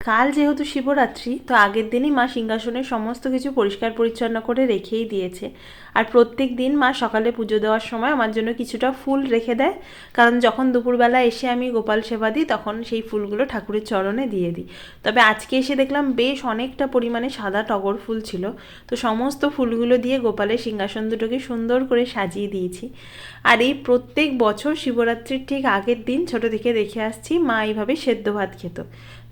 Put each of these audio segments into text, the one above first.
কাল যেহেতু শিবরাত্রি, তো আগের দিনই মা সিংহাসনের সমস্ত কিছু পরিষ্কার পরিচ্ছন্ন করে রেখেই দিয়েছে। আর প্রত্যেক দিন মা সকালে পুজো দেওয়ার সময় আমার জন্য কিছুটা ফুল রেখে দেয়। কারণ যখন দুপুরবেলা এসে আমি গোপাল সেবা দিই, তখন সেই ফুলগুলো ঠাকুরের চরণে দিয়ে দিই। তবে আজকে এসে দেখলাম বেশ অনেকটা পরিমাণে সাদা টগর ফুল ছিল। তো সমস্ত ফুলগুলো দিয়ে গোপালের সিংহাসন দুটোকে সুন্দর করে সাজিয়ে দিয়েছি। আর এই প্রত্যেক বছর শিবরাত্রির ঠিক আগের দিন ছোট থেকে দেখে আসছি মা এইভাবে সেদ্ধ ভাত খেত।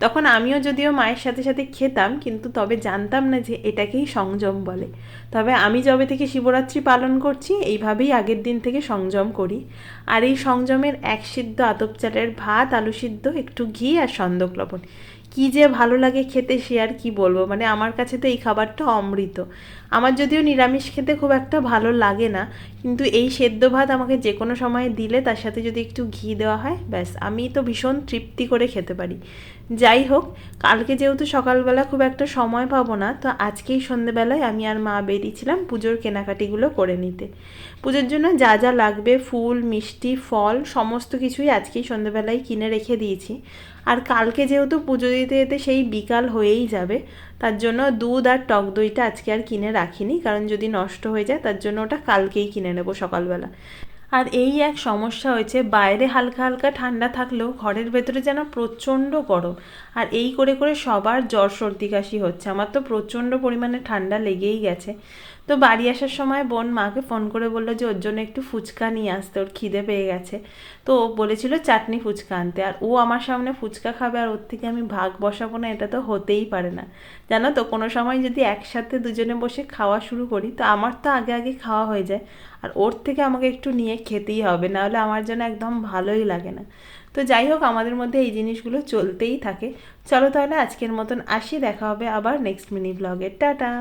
তখন আমিও যদিও মায়ের সাথে সাথে খেতাম, কিন্তু তবে জানতাম না যে এটাকেই সংযম বলে। তবে আমি যবে থেকে শিবরাত্রি পালন করছি, এইভাবেই আগের দিন থেকে সংযম করি। আর এই সংযমের এক সিদ্ধ আতপ চালের ভাত, আলু সিদ্ধ, একটু ঘি আর সন্দক লবণ। কি যে ভালো লাগে খেতে সে আর কি বলব? মানে আমার কাছে তো এই খাবারটা অমৃত। আমার যদিও নিরামিষ খেতে খুব একটা ভালো লাগে না, কিন্তু এই সেদ্ধ ভাত আমাকে যে কোনো সময় দিলে তার সাথে যদি একটু ঘি দেওয়া হয়, ব্যাস, আমি তো ভীষণ তৃপ্তি করে খেতে পারি। যাই হোক, কালকে যেহেতু সকালবেলা খুব একটা সময় পাবো না, তো আজকেই সন্ধেবেলায় আমি আর মা বেরিয়েছিলাম পুজোর কেনাকাটিগুলো করে নিতে। পুজোর জন্য যা যা লাগবে, ফুল, মিষ্টি, ফল, সমস্ত কিছুই আজকেই সন্ধেবেলায় কিনে রেখে দিয়েছি। আর কালকে যেহেতু পুজো দিতে যেতে সেই বিকাল হয়েই যাবে। তার জন্য দুধ আর টক দইটা আজকে আর কিনে রাখিনি, কারণ যদি নষ্ট হয়ে যায় তার জন্য ওটা কালকেই কিনে নেব সকালবেলা। আর এই এক সমস্যা হয়েছে, বাইরে হালকা হালকা ঠান্ডা থাকলেও ঘরের ভেতরে যেন প্রচণ্ড গরম। আর এই করে করে সবার জ্বর সর্দি কাশি হচ্ছে। আমার তো প্রচণ্ড পরিমাণে ঠান্ডা লেগেই গেছে। তো বাড়ি আসার সময় বোন মাকে ফোন করে বলল যে, ওর জন্য একটু ফুচকা নিয়ে আসতে, ওর খিদে পেয়ে গেছে। তো ও বলেছিল চাটনি ফুচকা আনতে। আর ও আমার সামনে ফুচকা খাবে আর ওর থেকে আমি ভাগ বসাবো না, এটা তো হতেই পারে না। জানো তো, কোনো সময় যদি একসাথে দুজনে বসে খাওয়া শুরু করি, তো আমার তো আগে আগে খাওয়া হয়ে যায়। আর ওর থেকে আমাকে একটু নিয়ে খেতেই হবে, নাহলে আমার জন্য একদম ভালোই লাগে না। তো যাই হোক, আমাদের মধ্যে এই জিনিসগুলো চলতেই থাকে। চলো তাহলে আজকের মতন আসি, দেখা হবে আবার নেক্সট মিনি ব্লগে টাটা!